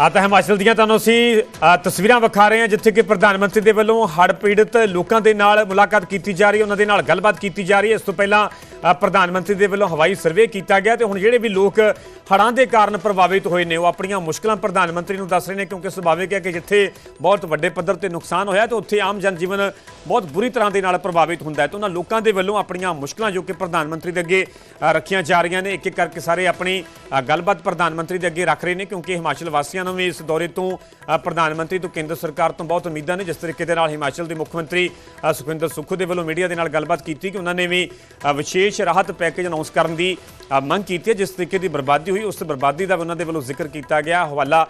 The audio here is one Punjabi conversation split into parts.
ਆ ਤਾਂ ਹਿਮਾਚਲ ਦੀਆਂ ਤੁਹਾਨੂੰ ਅਸੀਂ ਤਸਵੀਰਾਂ ਵਿਖਾ ਰਹੇ ਹਾਂ, ਜਿੱਥੇ ਕਿ ਪ੍ਰਧਾਨ ਮੰਤਰੀ ਦੇ ਵੱਲੋਂ ਹੜ੍ਹ ਪੀੜਤ ਲੋਕਾਂ ਦੇ ਨਾਲ ਮੁਲਾਕਾਤ ਕੀਤੀ ਜਾ ਰਹੀ ਹੈ, ਉਹਨਾਂ ਦੇ ਨਾਲ ਗੱਲਬਾਤ ਕੀਤੀ ਜਾ ਰਹੀ ਹੈ। ਇਸ ਤੋਂ ਪਹਿਲਾਂ ਪ੍ਰਧਾਨ ਮੰਤਰੀ ਦੇ ਵੱਲੋਂ ਹਵਾਈ ਸਰਵੇ ਕੀਤਾ ਗਿਆ ਤੇ ਹੁਣ ਜਿਹੜੇ ਵੀ ਲੋਕ ਹੜ੍ਹਾਂ ਦੇ ਕਾਰਨ ਪ੍ਰਭਾਵਿਤ ਹੋਏ ਨੇ, ਉਹ ਆਪਣੀਆਂ ਮੁਸ਼ਕਲਾਂ ਪ੍ਰਧਾਨ ਮੰਤਰੀ ਨੂੰ ਦੱਸ ਰਹੇ ਨੇ, ਕਿਉਂਕਿ ਸੁਭਾਵਿਕ ਹੈ ਕਿ ਜਿੱਥੇ ਬਹੁਤ ਵੱਡੇ ਪੱਧਰ ਤੇ ਨੁਕਸਾਨ ਹੋਇਆ ਤੇ ਉੱਥੇ ਆਮ ਜਨਜੀਵਨ ਬਹੁਤ ਬੁਰੀ ਤਰ੍ਹਾਂ ਦੇ ਨਾਲ ਪ੍ਰਭਾਵਿਤ ਹੁੰਦਾ ਹੈ। ਤੇ ਉਹਨਾਂ ਲੋਕਾਂ ਦੇ ਵੱਲੋਂ ਆਪਣੀਆਂ ਮੁਸ਼ਕਲਾਂ ਜੋ ਕਿ ਪ੍ਰਧਾਨ ਮੰਤਰੀ ਦੇ ਅੱਗੇ ਰੱਖੀਆਂ ਜਾ ਰਹੀਆਂ ਨੇ ਇੱਕ ਇੱਕ ਕਰਕੇ ਸਾਰੇ ਆਪਣੀ ਗੱਲਬਾਤ ਪ੍ਰਧਾਨ ਮੰਤਰੀ ਦੇ ਅੱਗੇ ਰੱਖ ਰਹੇ ਨੇ, ਕਿਉਂਕਿ ਹਿਮਾਚਲ ਵਾਸੀਆਂ ਨੂੰ ਵੀ ਇਸ ਦੌਰੇ ਤੋਂ ਪ੍ਰਧਾਨ ਮੰਤਰੀ ਤੋਂ ਕੇਂਦਰ ਸਰਕਾਰ ਤੋਂ ਬਹੁਤ ਉਮੀਦਾਂ ਨੇ। ਜਿਸ ਤਰੀਕੇ ਦੇ ਨਾਲ ਹਿਮਾਚਲ ਦੇ ਮੁੱਖ ਮੰਤਰੀ ਸੁਖਵਿੰਦਰ ਸੁੱਖੂ ਦੇ ਵੱਲੋਂ ਮੀਡੀਆ ਦੇ ਨਾਲ ਗੱਲਬਾਤ ਕੀਤੀ ਕਿ ਉਹਨਾਂ ਨੇ ਵੀ ਵਿਸ਼ੇਸ਼ ਵਿਸ਼ੇਸ਼ ਰਾਹਤ ਪੈਕੇਜ ਅਨਾਉਂਸ ਕਰਨ ਦੀ ਮੰਗ ਕੀਤੀ ਹੈ, ਜਿਸ ਤਰੀਕੇ ਦੀ ਬਰਬਾਦੀ ਹੋਈ, ਉਸ ਬਰਬਾਦੀ ਦਾ ਉਹਨਾਂ ਦੇ ਵੱਲੋਂ ਜ਼ਿਕਰ ਕੀਤਾ ਗਿਆ, ਹਵਾਲਾ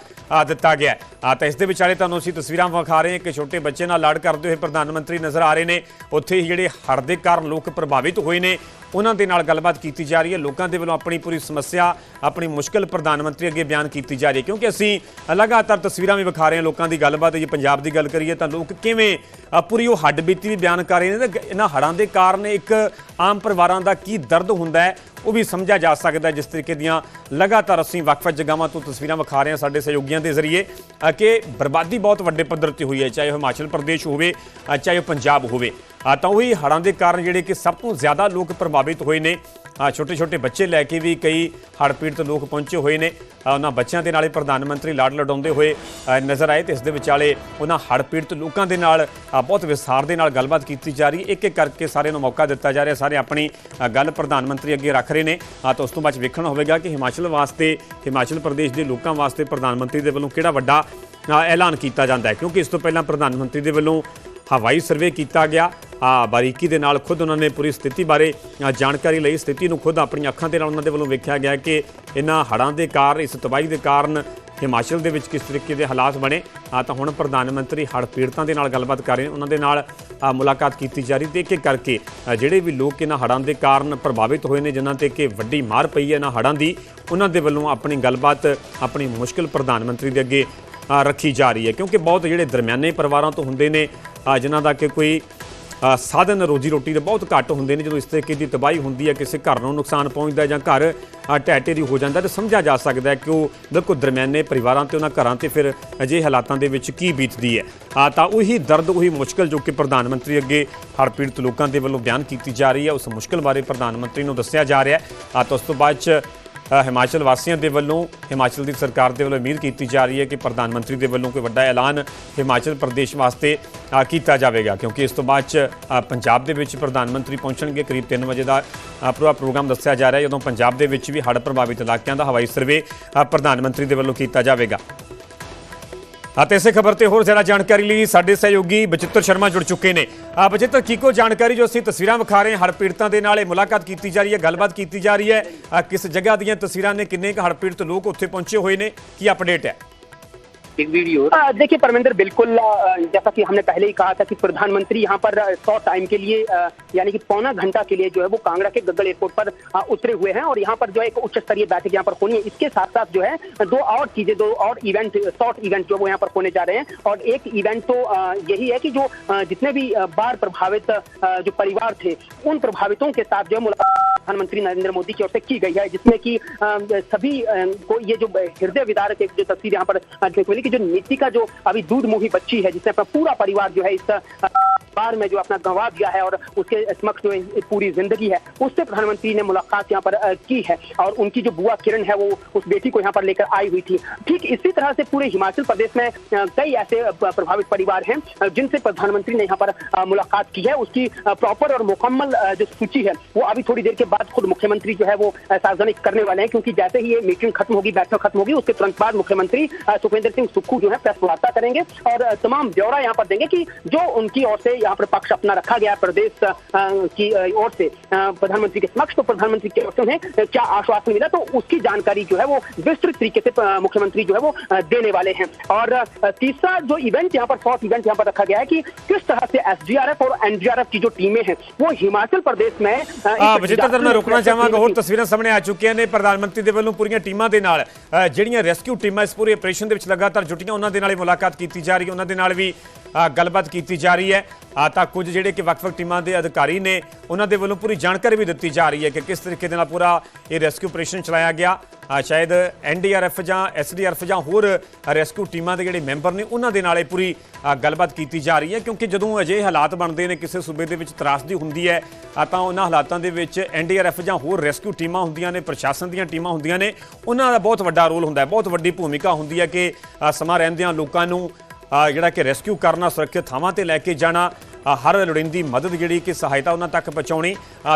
ਦਿੱਤਾ ਗਿਆ ਹੈ। ਤਾਂ ਇਸ ਦੇ ਵਿਚਾਲੇ ਤੁਹਾਨੂੰ ਅਸੀਂ ਤਸਵੀਰਾਂ ਵਿਖਾ ਰਹੇ ਹਾਂ ਕਿ ਛੋਟੇ ਬੱਚੇ ਨਾਲ ਲੜ ਕਰਦੇ ਹੋਏ ਪ੍ਰਧਾਨ ਮੰਤਰੀ ਨਜ਼ਰ ਆ ਰਹੇ ਨੇ ਉੱਥੇ ਹੀ ਜਿਹੜੇ ਹੜ੍ਹ ਦੇ ਕਾਰਨ ਲੋਕ ਪ੍ਰਭਾਵਿਤ ਹੋਏ ਨੇ ਉਹਨਾਂ ਦੇ ਨਾਲ ਗੱਲਬਾਤ ਕੀਤੀ ਜਾ ਰਹੀ ਹੈ। ਲੋਕਾਂ ਦੇ ਵੱਲੋਂ ਆਪਣੀ ਪੂਰੀ ਸਮੱਸਿਆ, ਆਪਣੀ ਮੁਸ਼ਕਲ ਪ੍ਰਧਾਨ ਮੰਤਰੀ ਅੱਗੇ ਬਿਆਨ ਕੀਤੀ ਜਾ ਰਹੀ ਹੈ। ਕਿਉਂਕਿ ਅਸੀਂ ਲਗਾਤਾਰ ਤਸਵੀਰਾਂ ਵੀ ਵਿਖਾ ਰਹੇ ਹਾਂ ਲੋਕਾਂ ਦੀ ਗੱਲਬਾਤ। ਜੇ ਪੰਜਾਬ ਦੀ ਗੱਲ ਕਰੀਏ ਤਾਂ ਲੋਕ ਕਿਵੇਂ ਪੂਰੀ ਉਹ ਹੱਡ ਬੀਤੀ ਵੀ ਬਿਆਨ ਕਰ ਰਹੇ ਨੇ ਤੇ ਇਹਨਾਂ ਹੜ੍ਹਾਂ ਦੇ ਕਾਰਨ ਇੱਕ ਆਮ ਪਰਿਵਾਰਾਂ ਦਾ ਕੀ ਦਰਦ ਹੁੰਦਾ ਹੈ। ਉਹ ਵੀ ਸਮਝਿਆ ਜਾ ਸਕਦਾ ਜਿਸ ਤਰੀਕੇ ਦੀਆਂ ਲਗਾਤਾਰ ਅਸੀਂ ਵੱਖ-ਵੱਖ ਜਗ੍ਹਾਵਾਂ ਤੋਂ ਤਸਵੀਰਾਂ ਵਿਖਾ ਰਹੇ ਹਾਂ ਸਾਡੇ ਸਹਿਯੋਗੀਆਂ ਦੇ ਜ਼ਰੀਏ ਕਿ ਬਰਬਾਦੀ ਬਹੁਤ ਵੱਡੇ ਪੱਧਰ ਤੇ ਹੋਈ ਹੈ, ਚਾਹੇ ਉਹ ਹਿਮਾਚਲ ਪ੍ਰਦੇਸ਼ ਹੋਵੇ ਚਾਹੇ ਉਹ ਪੰਜਾਬ ਹੋਵੇ। ਤਾਂ ਉਹੀ ਹੜ੍ਹਾਂ ਦੇ ਕਾਰਨ ਜਿਹੜੇ ਕਿ ਸਭ ਤੋਂ ਜ਼ਿਆਦਾ ਲੋਕ ਪ੍ਰਭਾਵਿਤ ਹੋਏ ਨੇ ਛੋਟੇ ਛੋਟੇ ਬੱਚੇ ਲੈ ਕੇ ਵੀ ਕਈ ਹੜ੍ਹ ਪੀੜਤ ਲੋਕ ਪਹੁੰਚੇ ਹੋਏ ਨੇ। ਉਹਨਾਂ ਬੱਚਿਆਂ ਦੇ ਨਾਲੇ ਪ੍ਰਧਾਨ ਮੰਤਰੀ ਲਾਡ ਲਡਾਉਂਦੇ ਹੋਏ ਨਜ਼ਰ ਆਏ ਤੇ ਇਸ ਦੇ ਵਿਚਾਲੇ ਉਹਨਾਂ ਹੜ੍ਹ ਪੀੜਤ ਲੋਕਾਂ ਦੇ ਨਾਲ ਬਹੁਤ ਵਿਸਥਾਰ ਦੇ ਨਾਲ ਗੱਲਬਾਤ ਕੀਤੀ ਜਾ ਰਹੀ। ਹੈ ਇੱਕ ਇੱਕ ਕਰਕੇ ਸਾਰਿਆਂ ਨੂੰ ਮੌਕਾ ਦਿੱਤਾ ਜਾ ਰਿਹਾ। ਸਾਰੇ ਆਪਣੀ ਗੱਲ ਪ੍ਰਧਾਨ ਮੰਤਰੀ ਅੱਗੇ ਰੱਖ ਰਹੇ ਨੇ। ਤਾਂ ਉਸ ਤੋਂ ਬਾਅਦ ਵੇਖਣਾ ਹੋਵੇਗਾ ਕਿ ਹਿਮਾਚਲ ਵਾਸਤੇ, ਹਿਮਾਚਲ ਪ੍ਰਦੇਸ਼ ਦੇ ਲੋਕਾਂ ਵਾਸਤੇ ਪ੍ਰਧਾਨ ਮੰਤਰੀ ਦੇ ਵੱਲੋਂ ਕਿਹੜਾ ਵੱਡਾ ਐਲਾਨ ਕੀਤਾ ਜਾਂਦਾ ਹੈ। ਕਿਉਂਕਿ ਇਸ ਤੋਂ ਪਹਿਲਾਂ ਪ੍ਰਧਾਨ ਮੰਤਰੀ ਦੇ ਵੱਲੋਂ ਹਵਾਈ ਸਰਵੇ ਕੀਤਾ ਗਿਆ। ਬਾਰੀਕੀ ਦੇ ਨਾਲ ਖੁਦ ਉਹਨਾਂ ਨੇ ਪੂਰੀ ਸਥਿਤੀ ਬਾਰੇ ਜਾਣਕਾਰੀ ਲਈ। ਸਥਿਤੀ ਨੂੰ ਖੁਦ ਆਪਣੀਆਂ ਅੱਖਾਂ ਦੇ ਨਾਲ ਉਹਨਾਂ ਦੇ ਵੱਲੋਂ ਵੇਖਿਆ ਗਿਆ ਕਿ ਇਹਨਾਂ ਹੜ੍ਹਾਂ ਦੇ ਕਾਰਨ, ਇਸ ਤਬਾਹੀ ਦੇ ਕਾਰਨ ਹਿਮਾਚਲ ਦੇ ਵਿੱਚ ਕਿਸ ਤਰੀਕੇ ਦੇ ਹਾਲਾਤ ਬਣੇ। ਆ ਤਾਂ ਹੁਣ ਪ੍ਰਧਾਨ ਮੰਤਰੀ ਹੜ੍ਹ ਪੀੜਤਾਂ ਦੇ ਨਾਲ ਗੱਲਬਾਤ ਕਰ ਰਹੇ ਨੇ। ਉਹਨਾਂ ਦੇ ਨਾਲ ਮੁਲਾਕਾਤ ਕੀਤੀ ਜਾ ਰਹੀ ਤੇ ਇੱਕ ਇੱਕ ਕਰਕੇ ਜਿਹੜੇ ਵੀ ਲੋਕ ਇਹਨਾਂ ਹੜ੍ਹਾਂ ਦੇ ਕਾਰਨ ਪ੍ਰਭਾਵਿਤ ਹੋਏ ਨੇ, ਜਿਨ੍ਹਾਂ ਤੇ ਕਿ ਵੱਡੀ ਮਾਰ ਪਈ ਹੈ ਇਹਨਾਂ ਹੜ੍ਹਾਂ ਦੀ, ਉਹਨਾਂ ਦੇ ਵੱਲੋਂ ਆਪਣੀ ਗੱਲਬਾਤ ਆਪਣੀ ਮੁਸ਼ਕਲ ਪ੍ਰਧਾਨ ਮੰਤਰੀ ਦੇ ਅੱਗੇ ਰੱਖੀ ਜਾ ਰਹੀ ਹੈ। ਕਿਉਂਕਿ ਬਹੁਤ ਜਿਹੜੇ ਦਰਮਿਆਨੇ ਪਰਿਵਾਰਾਂ ਤੋਂ ਹੁੰਦੇ ਨੇ ਜਿਨ੍ਹਾਂ ਦਾ ਕਿ ਕੋਈ ਸਾਧਨ ਰੋਜੀ ਰੋਟੀ ਦੇ ਬਹੁਤ ਘੱਟ ਹੁੰਦੇ ਨੇ ਜਦੋਂ ਇਸ ਤਰੀਕੇ ਦੀ ਤਬਾਹੀ ਹੁੰਦੀ ਹੈ ਕਿਸੇ ਘਰ ਨੂੰ ਨੁਕਸਾਨ ਪਹੁੰਚਦਾ ਜਾਂ ਘਰ ਅ, ਢਹਿ ਢੇਰੀ ਹੋ ਜਾਂਦਾ ਤਾਂ ਸਮਝਿਆ ਜਾ ਸਕਦਾ ਹੈ ਕਿ ਉਹ ਬਿਲਕੁਲ ਦਰਮਿਆਨੇ ਪਰਿਵਾਰਾਂ ਤੇ ਉਹਨਾਂ ਘਰਾਂ ਤੇ ਫਿਰ ਅਜੇ ਹਾਲਾਤਾਂ ਦੇ ਵਿੱਚ ਕੀ ਬੀਤਦੀ ਹੈ। ਤਾਂ ਉਹੀ ਦਰਦ ਉਹੀ ਮੁਸ਼ਕਲ ਜੋ ਕਿ ਪ੍ਰਧਾਨ ਮੰਤਰੀ ਅੱਗੇ ਹਰ ਪੀੜਤ ਲੋਕਾਂ ਦੇ ਵੱਲੋਂ ਬਿਆਨ ਕੀਤੀ ਜਾ ਰਹੀ ਹੈ ਉਸ ਮੁਸ਼ਕਲ ਬਾਰੇ ਪ੍ਰਧਾਨ ਮੰਤਰੀ ਨੂੰ ਦੱਸਿਆ ਜਾ ਰਿਹਾ ਹੈ। ਤਾਂ ਉਸ ਤੋਂ ਬਾਅਦ ਚ ਹਿਮਾਚਲ ਵਾਸੀਆਂ ਦੇ ਵੱਲੋਂ ਹਿਮਾਚਲ ਦੀ ਸਰਕਾਰ ਦੇ ਵੱਲੋਂ ਉਮੀਦ ਕੀਤੀ ਜਾ ਰਹੀ ਹੈ ਕਿ ਪ੍ਰਧਾਨ ਮੰਤਰੀ ਦੇ ਵੱਲੋਂ ਕੋਈ ਵੱਡਾ ਐਲਾਨ ਹਿਮਾਚਲ ਪ੍ਰਦੇਸ਼ ਵਾਸਤੇ ਕੀਤਾ ਜਾਵੇਗਾ। ਕਿਉਂਕਿ ਇਸ ਤੋਂ ਬਾਅਦ ਚ ਪੰਜਾਬ ਦੇ ਵਿੱਚ ਪ੍ਰਧਾਨ ਮੰਤਰੀ ਪਹੁੰਚਣਗੇ। ਕਰੀਬ 3 ਵਜੇ ਦਾ ਅ, ਪੂਰਾ ਪ੍ਰੋਗਰਾਮ ਦੱਸਿਆ ਜਾ ਰਿਹਾ ਜਦੋਂ ਪੰਜਾਬ ਦੇ ਵਿੱਚ ਵੀ ਹੜ੍ਹ ਪ੍ਰਭਾਵਿਤ ਇਲਾਕਿਆਂ ਦਾ ਹਵਾਈ ਸਰਵੇ ਪ੍ਰਧਾਨ ਮੰਤਰੀ ਦੇ ਵੱਲੋਂ ਕੀਤਾ ਜਾਵੇਗਾ। ਅਤੇ ਇਸੇ ਖਬਰ ਤੇ ਹੋਰ ਜ਼ਿਆਦਾ ਜਾਣਕਾਰੀ ਲਈ ਸਾਡੇ ਸਹਿਯੋਗੀ ਬਚਿੱਤਰ ਸ਼ਰਮਾ ਜੁੜ ਚੁੱਕੇ ਨੇ। ਆ ਬਚਿੱਤਰ, ਕੀ ਕੋ ਜਾਣਕਾਰੀ ਜੋ ਅਸੀਂ ਤਸਵੀਰਾਂ ਵਿਖਾ ਰਹੇ ਹਾਂ ਹੜ੍ਹ ਪੀੜਤਾਂ ਦੇ ਨਾਲ ਇਹ ਮੁਲਾਕਾਤ ਕੀਤੀ ਜਾ ਰਹੀ ਹੈ, ਗੱਲਬਾਤ ਕੀਤੀ ਜਾ ਰਹੀ ਹੈ। ਕਿਸ ਜਗ੍ਹਾ ਦੀਆਂ ਤਸਵੀਰਾਂ ਨੇ, ਕਿੰਨੇ ਕੁ ਹੜ੍ਹ ਪੀੜਤ ਲੋਕ ਉੱਥੇ ਪਹੁੰਚੇ ਹੋਏ ਨੇ, ਕੀ ਅਪਡੇਟ ਹੈ? एक वीडियो। देखिए, परमिंदर, बिल्कुल जैसा कि हमने पहले ही कहा था कि प्रधानमंत्री यहाँ पर सौ टाइम के लिए यानी कि पौना घंटा के लिए जो है वो कांगड़ा के गग्गल एयरपोर्ट पर उतरे हुए हैं और यहाँ पर जो है एक उच्च स्तरीय बैठक यहाँ पर होनी है। इसके साथ साथ जो है, दो और चीज़ें, दो और इवेंट शॉर्ट इवेंट जो वो यहाँ पर होने जा रहे हैं। और एक इवेंट तो यही है कि जो जितने भी बाढ़ प्रभावित जो परिवार थे, उन प्रभावितों के साथ जो है मुलाकात प्रधानमंत्री नरेंद्र मोदी की ओर से की गई है, जिसमें कि सभी को ये जो हृदय विदारक एक जो तस्वीर यहाँ पर देखने मिली कि जो नीति का जो अभी दूध मुही बच्ची है जिसमें पूरा परिवार जो है इस बाढ़ में जो अपना गंवा दिया है और उसके समक्ष जो पूरी ज़िंदगी है, उससे प्रधानमंत्री ने मुलाकात यहाँ पर की है और उनकी जो बुआ किरण है वो उस बेटी को यहाँ पर लेकर आई हुई थी। ठीक इसी तरह से पूरे हिमाचल प्रदेश में कई ऐसे प्रभावित परिवार हैं जिनसे प्रधानमंत्री ने यहाँ पर मुलाकात की है। उसकी प्रॉपर और मुकम्मल जो सूची है, वो अभी थोड़ी देर के बाद खुद मुख्यमंत्री जो है वो सार्वजनिक करने वाले हैं, क्योंकि जैसे ही ये मीटिंग खत्म होगी, बैठक खत्म होगी, उसके तुरंत बाद मुख्यमंत्री सुखविंदर सिंह सुक्खू जो है प्रेस वार्ता करेंगे और तमाम ब्यौरा यहाँ पर देंगे कि जो उनकी ओर से यहाँ पर पक्ष अपना रखा गया है प्रदेश आ, की आ, ओर से आ, प्रधानमंत्री के समक्ष तो प्रधानमंत्री की ओर से उन्हें आ, क्या आश्वासन मिला तो उसकी जानकारी जो है वो विस्तृत तरीके से आ, मुख्यमंत्री जो है वो आ, देने वाले हैं और आ, तीसरा जो इवेंट यहाँ पर शॉर्ट इवेंट यहाँ पर रखा गया है कि किस तरह से एसडीआरएफ और एनडीआरएफ की जो टीमें हैं वो हिमाचल प्रदेश में आ, एक ਆ ਬਚਿੱਤਰ ਦਰ ਮੈਂ disaster ਰੁਕਣਾ ਚਾਹਾਂਗਾ ਹੋਰ की- ਤਸਵੀਰਾਂ ਸਾਹਮਣੇ ਆ ਚੁੱਕੀਆਂ ਨੇ ਪ੍ਰਧਾਨ ਮੰਤਰੀ ਦੇ ਵੱਲੋਂ ਪੂਰੀਆਂ ਟੀਮਾਂ ਦੇ ਨਾਲ ਅ, ਜਿਹੜੀਆਂ ਰੈਸਕਿਊ ਟੀਮਾਂ ਇਸ ਪੂਰੇ ਆਪਰੇਸ਼ਨ ਦੇ ਵਿੱਚ ਲਗਾਤਾਰ ਜੁਟੀਆਂ ਉਹਨਾਂ ਦੇ ਨਾਲ ਹੀ ਮੁਲਾਕਾਤ ਕੀਤੀ ਜਾ ਰਹੀ ਹੈ ਉਹਨਾਂ ਦੇ ਨਾਲ ਵੀ ਅ, ਗੱਲਬਾਤ ਕੀਤੀ ਜਾ ਰਹੀ ਹੈ। ਆ ਤਾਂ ਕੁਝ ਜਿਹੜੇ ਕਿ ਵੱਖ-ਵੱਖ ਟੀਮਾਂ ਦੇ ਅਧਿਕਾਰੀ ਨੇ ਉਹਨਾਂ ਦੇ ਵੱਲੋਂ ਪੂਰੀ ਜਾਣਕਾਰੀ ਵੀ ਦਿੱਤੀ ਜਾ ਰਹੀ ਹੈ ਕਿ ਕਿਸ ਤਰੀਕੇ ਦੇ ਨਾਲ ਪੂਰਾ ਇਹ ਰੈਸਕਿਊ ਆਪਰੇਸ਼ਨ ਚਲਾਇਆ ਗਿਆ। ਅ, ਸ਼ਾਇਦ ਐਨਡੀਆਰਐਫ ਜਾਂ ਐਸਡੀਆਰਐਫ ਜਾਂ ਹੋਰ ਰੈਸਕਿਊ ਟੀਮਾਂ ਦੇ ਜਿਹੜੇ ਮੈਂਬਰ ਨੇ ਉਹਨਾਂ ਦੇ ਨਾਲ ਇਹ ਪੂਰੀ ਗੱਲਬਾਤ ਕੀਤੀ ਜਾ ਰਹੀ ਹੈ ਕਿਉਂਕਿ ਜਦੋਂ ਅਜੇ ਹਾਲਾਤ ਬਣਦੇ ਨੇ ਕਿਸੇ ਸੂਬੇ ਦੇ ਵਿੱਚ ਤਰਾਸਦੀ ਹੁੰਦੀ ਹੈ ਤਾਂ ਉਹਨਾਂ ਹਾਲਾਤਾਂ ਦੇ ਵਿੱਚ ਐਨਡੀਆਰਐਫ ਜਾਂ ਹੋਰ ਰੈਸਕਿਊ ਟੀਮਾਂ ਹੁੰਦੀਆਂ ਨੇ ਪ੍ਰਸ਼ਾਸਨ ਦੀਆਂ ਟੀਮਾਂ ਹੁੰਦੀਆਂ ਨੇ ਉਹਨਾਂ ਦਾ ਬਹੁਤ ਵੱਡਾ ਰੋਲ ਹੁੰਦਾ ਹੈ ਬਹੁਤ ਵੱਡੀ ਭੂਮਿਕਾ ਹੁੰਦੀ ਹੈ ਕਿ ਸਮਾਂ ਰਹਿੰਦਿਆਂ ਲੋਕਾਂ ਨੂੰ ਜਿਹੜਾ ਕਿ ਰੈਸਕਿਊ ਕਰਨਾ ਸੁਰੱਖਿਅਤ ਥਾਵਾਂ ਤੇ ਲੈ ਕੇ ਜਾਣਾ ਹਰ ਲੋੜੀਂਦੀ ਮਦਦ ਜਿਹੜੀ ਕਿ ਸਹਾਇਤਾ ਉਹਨਾਂ ਤੱਕ ਪਹੁੰਚਾਉਣੀ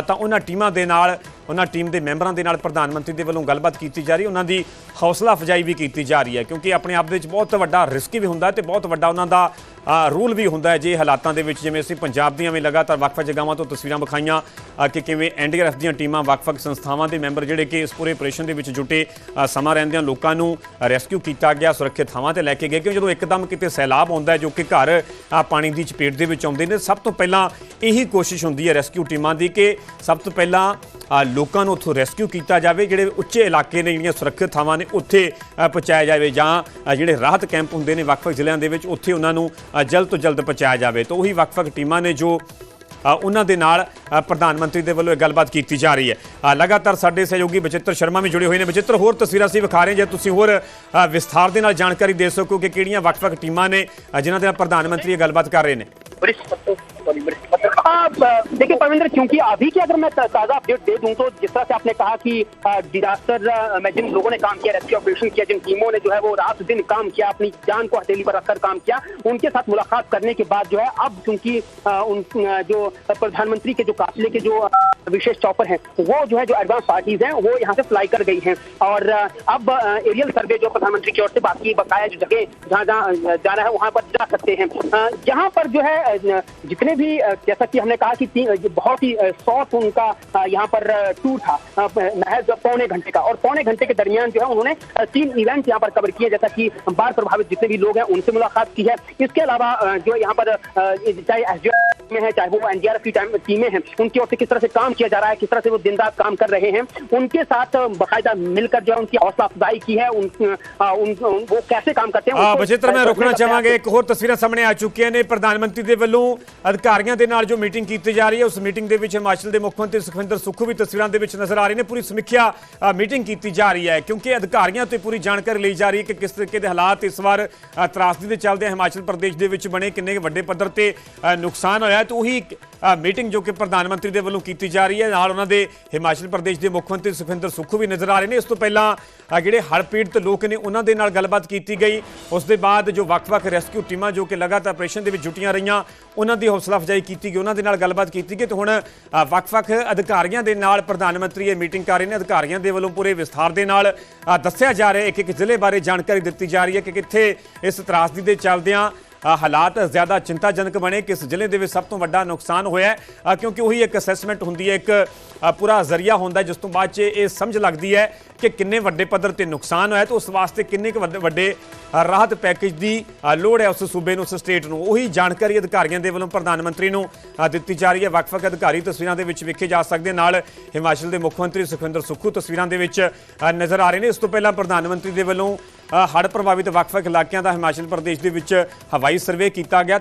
ਤਾਂ ਉਹਨਾਂ ਟੀਮਾਂ ਦੇ ਨਾਲ ਉਹਨਾਂ ਟੀਮ ਦੇ ਮੈਂਬਰਾਂ ਦੇ ਨਾਲ ਪ੍ਰਧਾਨ ਮੰਤਰੀ ਦੇ ਵੱਲੋਂ ਗੱਲਬਾਤ ਕੀਤੀ ਜਾ ਰਹੀ ਉਹਨਾਂ ਦੀ ਹੌਸਲਾ ਅਫਜਾਈ ਵੀ ਕੀਤੀ ਜਾ ਰਹੀ ਹੈ ਕਿਉਂਕਿ ਆਪਣੇ ਆਪ ਦੇ ਵਿੱਚ ਬਹੁਤ ਵੱਡਾ ਰਿਸਕ ਵੀ ਹੁੰਦਾ ਹੈ ਤੇ ਬਹੁਤ ਵੱਡਾ ਉਹਨਾਂ ਦਾ ਰੂਲ ਵੀ ਹੁੰਦਾ ਹੈ ਜੇ ਹਾਲਾਤਾਂ ਦੇ ਵਿੱਚ ਜਿਵੇਂ ਅਸੀਂ ਪੰਜਾਬ ਦੀਆਂ ਵੀ ਲਗਾਤਾਰ ਵੱਖ-ਵੱਖ ਜਗ੍ਹਾਵਾਂ ਤੋਂ ਤਸਵੀਰਾਂ ਵਿਖਾਈਆਂ ਕਿ ਕਿਵੇਂ ਐਨਡੀਆਰਐਫ ਦੀਆਂ ਟੀਮਾਂ ਵੱਖ-ਵੱਖ ਸੰਸਥਾਵਾਂ ਦੇ ਮੈਂਬਰ ਜਿਹੜੇ ਕਿ ਇਸ ਪੂਰੇ ਆਪਰੇਸ਼ਨ ਦੇ ਵਿੱਚ ਜੁਟੇ ਸਮਾਂ ਰਹਿੰਦਿਆਂ ਲੋਕਾਂ ਨੂੰ ਰੈਸਕਿਊ ਕੀਤਾ ਗਿਆ ਸੁਰੱਖਿਅਤ ਥਾਵਾਂ ਤੇ ਲੈ ਕੇ ਗਏ ਕਿਉਂ ਜਦੋਂ ਇੱਕਦਮ ਕਿਤੇ ਸੈਲਾਬ ਆਉਂਦਾ ਜੋ ਕਿ ਘਰ ਪਾਣੀ ਦੀ ਚਪੇਟ ਦੇ ਵਿੱਚ ਆਉਂਦੇ ਨੇ ਸਭ ਤੋਂ ਪਹਿਲਾਂ ਇਹੀ ਕੋਸ਼ਿਸ਼ ਹੁੰਦੀ ਹੈ ਰੈਸਕਿਊ ਟੀਮਾਂ ਦੀ ਕਿ ਸਭ ਤੋਂ ਪਹਿਲਾਂ ਅ, ਲੋਕਾਂ ਨੂੰ ਉੱਥੋਂ ਰੈਸਕਿਊ ਕੀਤਾ ਜਾਵੇ ਜਿਹੜੇ ਉੱਚੇ ਇਲਾਕੇ ਨੇ ਜਿਹੜੀਆਂ ਸੁਰੱਖਿਅਤ ਥਾਵਾਂ ਨੇ ਉੱਥੇ ਪਹੁੰਚਾਇਆ ਜਾਵੇ ਜਾਂ ਜਿਹੜੇ ਰਾਹਤ ਕੈਂਪ ਹੁੰਦੇ ਨੇ ਵੱਖ-ਵੱਖ ਜ਼ਿਲ੍ਹਿਆਂ ਦੇ ਵਿੱਚ ਉੱਥੇ ਉਹਨਾਂ ਨੂੰ ਜਲਦ ਤੋਂ ਜਲਦ ਪਹੁੰਚਾਇਆ ਜਾਵੇ। ਤਾਂ ਉਹੀ ਵੱਖ-ਵੱਖ ਟੀਮਾਂ ਨੇ ਜੋ ਉਹਨਾਂ ਦੇ ਨਾਲ ਪ੍ਰਧਾਨ ਮੰਤਰੀ ਦੇ ਵੱਲੋਂ ਇਹ ਗੱਲਬਾਤ ਕੀਤੀ ਜਾ ਰਹੀ ਹੈ। ਲਗਾਤਾਰ ਸਾਡੇ ਸਹਿਯੋਗੀ ਬਚਿੱਤਰ ਸ਼ਰਮਾ ਵੀ ਜੁੜੇ ਹੋਏ ਨੇ। ਬਚਿੱਤਰ ਹੋਰ ਤਸਵੀਰਾਂ ਅਸੀਂ ਵਿਖਾ ਰਹੇ ਜੇ ਤੁਸੀਂ ਹੋਰ ਵਿਸਥਾਰ ਦੇ ਨਾਲ ਜਾਣਕਾਰੀ ਦੇ ਸਕੋ ਕਿ ਕਿਹੜੀਆਂ ਵੱਖ-ਵੱਖ ਟੀਮਾਂ ਨੇ ਅ, ਜਿਨ੍ਹਾਂ ਦੇ ਨਾਲ ਪ੍ਰਧਾਨ ਮੰਤਰੀ ਇਹ ਗੱਲਬਾਤ ਕਰ ਰਹੇ ਨੇ। देखिए परविंदर क्योंकि अभी की अगर मैं ताज़ा अपडेट दे दूँ तो जिस तरह से आपने कहा कि डिजास्टर में जिन लोगों ने काम किया रेस्क्यू ऑपरेशन किया, जिन टीमों ने जो है वो रात दिन काम किया, अपनी जान को हथेली पर रखकर काम किया, उनके साथ मुलाकात करने के बाद जो है, अब क्योंकि उन जो प्रधानमंत्री के जो काफिले के जो विशेष चौपर हैं, वो जो है जो एडवांस पार्टीज़ हैं, वो यहाँ से फ्लाई कर गई हैं। और अब एरियल सर्वे जो प्रधानमंत्री की ओर से बाकी बकाया जो जगह, जहाँ जहाँ जाना है, वहाँ पर जा सकते हैं। यहाँ पर जो है जितने भी जैसा कि हमने कहा कि ती- ये बहुत ही शॉर्ट उनका अ, यहाँ पर टूर था अ, महज पौने घंटे का और पौने घंटे के दरमियान जो है उन्होंने अ, तीन इवेंट यहाँ पर कवर किए जैसा कि बाढ़ प्रभावित जितने भी लोग हैं उनसे मुलाकात की है इसके अलावा अ, जो यहाँ पर अ, चाहे एस में है चाहे वो एनडीआरएफ की टाइम- टीमें हैं उनकी ओर से किस तरह से काम किया जा रहा है किस तरह से वो दिन रात काम कर रहे हैं उनके साथ अ, बाकायदा मिलकर जो है उनकी हौसला अफजाई की है उन, अ, उन, उन वो कैसे काम करते हैं ਆ उसको- ਬਚਿੱਤਰ ਮੈਂ ਰੁਕਣਾ ਚਾਹਾਂਗੇ ਇੱਕ ਹੋਰ ਤਸਵੀਰਾਂ ਸਾਹਮਣੇ ਆ ਚੁੱਕੀਆਂ ਨੇ ਪ੍ਰਧਾਨ ਮੰਤਰੀ ਦੇ ਵੱਲੋਂ ਅਧਿਕਾਰੀਆਂ ਦੇ ਨਾਲ ਜੋ ਮੀਟਿੰਗ ਕੀਤੀ ਜਾ ਰਹੀ ਹੈ। ਉਸ ਮੀਟਿੰਗ ਦੇ ਵਿੱਚ ਹਿਮਾਚਲ ਦੇ ਮੁੱਖ ਮੰਤਰੀ ਸੁਖਵਿੰਦਰ ਸੁੱਖੂ ਵੀ ਤਸਵੀਰਾਂ ਦੇ ਵਿੱਚ ਨਜ਼ਰ ਆ ਰਹੇ ਨੇ। ਪੂਰੀ ਸਮੀਖਿਆ ਮੀਟਿੰਗ ਕੀਤੀ ਜਾ ਰਹੀ ਹੈ ਕਿਉਂਕਿ ਅਧਿਕਾਰੀਆਂ ਤੋਂ ਪੂਰੀ ਜਾਣਕਾਰੀ ਲਈ ਜਾ ਰਹੀ ਹੈ ਕਿ ਕਿਸ ਤਰੀਕੇ ਦੇ ਹਾਲਾਤ ਇਸ ਵਾਰ ਤਰਾਸਦੀ ਦੇ ਚੱਲਦੇ ਹਿਮਾਚਲ ਪ੍ਰਦੇਸ਼ ਦੇ ਵਿੱਚ ਬਣੇ, ਕਿੰਨੇ ਕੁ ਵੱਡੇ ਪੱਧਰ ਤੇ ਨੁਕਸਾਨ ਹੋਇਆ ਤੇ ਉਹੀ ਮੀਟਿੰਗ ਜੋ ਕਿ ਪ੍ਰਧਾਨ ਮੰਤਰੀ ਦੇ ਵੱਲੋਂ ਕੀਤੀ ਜਾ ਰਹੀ ਹੈ। ਨਾਲ ਉਹਨਾਂ ਦੇ ਹਿਮਾਚਲ ਪ੍ਰਦੇਸ਼ ਦੇ ਮੁੱਖ ਮੰਤਰੀ ਸੁਖਵਿੰਦਰ ਸੁੱਖੂ ਵੀ ਨਜ਼ਰ ਆ ਰਹੇ ਨੇ। ਇਸ ਤੋਂ ਪਹਿਲਾਂ ਜਿਹੜੇ ਹੜ੍ਹ ਪੀੜਤ ਲੋਕ ਨੇ, ਉਹਨਾਂ ਦੇ ਨਾਲ ਗੱਲਬਾਤ ਕੀਤੀ ਗਈ। ਉਸ ਦੇ ਬਾਅਦ ਜੋ ਵੱਖ-ਵੱਖ ਰੈਸਕਿਊ ਟੀਮਾਂ ਜੋ ਕਿ ਲਗਾਤਾਰ ਆਪਰੇਸ਼ਨ ਦੇ ਵਿੱਚ ਜੁਟੀਆਂ ਰਹੀਆਂ, ਉਹਨਾਂ ਦੀ ਹੌਸਲਾ ਅਫਜ਼ਾਈ ਕੀਤੀ ਗਈ, ਉਹਨਾਂ ਦੇ ਨਾਲ ਗੱਲਬਾਤ ਕੀਤੀ ਗਈ ਤੇ ਹੁਣ ਵੱਖ-ਵੱਖ ਅਧਿਕਾਰੀਆਂ ਦੇ ਨਾਲ ਪ੍ਰਧਾਨ ਮੰਤਰੀ ਇਹ ਮੀਟਿੰਗ ਕਰ ਰਹੇ ਨੇ। ਅਧਿਕਾਰੀਆਂ ਦੇ ਵੱਲੋਂ ਪੂਰੇ ਵਿਸਥਾਰ ਦੇ ਨਾਲ ਦੱਸਿਆ ਜਾ ਰਿਹਾ ਹੈ ਇੱਕ ਇੱਕ ਜ਼ਿਲ੍ਹੇ ਬਾਰੇ ਜਾਣਕਾਰੀ ਦਿੱਤੀ ਜਾ ਰਹੀ ਹੈ ਕਿ ਕਿੱਥੇ ਇਸ ਤਰਾਸਦੀ ਦੇ ਚੱਲਦਿਆਂ ਹਾਲਾਤ ਜ਼ਿਆਦਾ ਚਿੰਤਾਜਨਕ ਬਣੇ ਕਿਸ ਜ਼ਿਲ੍ਹੇ ਦੇ ਵਿੱਚ ਸਭ ਤੋਂ ਵੱਡਾ ਨੁਕਸਾਨ ਹੋਇਆ ਕਿਉਂਕਿ ਉਹੀ ਇੱਕ ਅਸੈਸਮੈਂਟ ਹੁੰਦੀ ਹੈ, ਇੱਕ ਪੂਰਾ ਜ਼ਰੀਆ ਹੁੰਦਾ ਜਿਸ ਤੋਂ ਬਾਅਦ 'ਚ ਇਹ ਸਮਝ ਲੱਗਦੀ ਹੈ ਕਿ ਕਿੰਨੇ ਵੱਡੇ ਪੱਧਰ ਤੇ ਨੁਕਸਾਨ ਹੋਇਆ ਤੇ ਉਸ ਵਾਸਤੇ ਕਿੰਨੇ ਕੁ ਵੱਡੇ- ਵੱਡੇ ਰਾਹਤ ਪੈਕੇਜ ਦੀ ਲੋੜ ਹੈ ਉਸ ਸੂਬੇ ਨੂੰ, ਉਸ ਸਟੇਟ ਨੂੰ। ਉਹੀ ਜਾਣਕਾਰੀ ਅਧਿਕਾਰੀਆਂ ਦੇ ਵੱਲੋਂ ਪ੍ਰਧਾਨ ਮੰਤਰੀ ਨੂੰ ਦਿੱਤੀ ਜਾ ਰਹੀ ਹੈ। ਵੱਖ-ਵੱਖ ਅਧਿਕਾਰੀ ਤਸਵੀਰਾਂ ਦੇ ਵਿੱਚ ਵੇਖੇ ਜਾ ਸਕਦੇ ਨਾਲ ਹਿਮਾਚਲ ਦੇ ਮੁੱਖ ਮੰਤਰੀ ਸੁਖਵਿੰਦਰ ਸੁੱਖੂ ਤਸਵੀਰਾਂ ਦੇ ਵਿੱਚ ਨਜ਼ਰ ਆ ਰਹੇ ਨੇ। ਇਸ ਤੋਂ ਪਹਿਲਾਂ ਪ੍ਰਧਾਨ ਮੰਤਰੀ ਦੇ ਵੱਲੋਂ ਹੜ੍ਹ ਪ੍ਰਭਾਵਿਤ ਵੱਖ-ਵੱਖ ਇਲਾਕਿਆਂ ਦਾ ਹਿਮਾਚਲ ਪ੍ਰਦੇਸ਼ ਦੇ ਵਿੱਚ ਹਵਾਈ ਸਰਵੇ ਕੀਤਾ ਗਿਆ।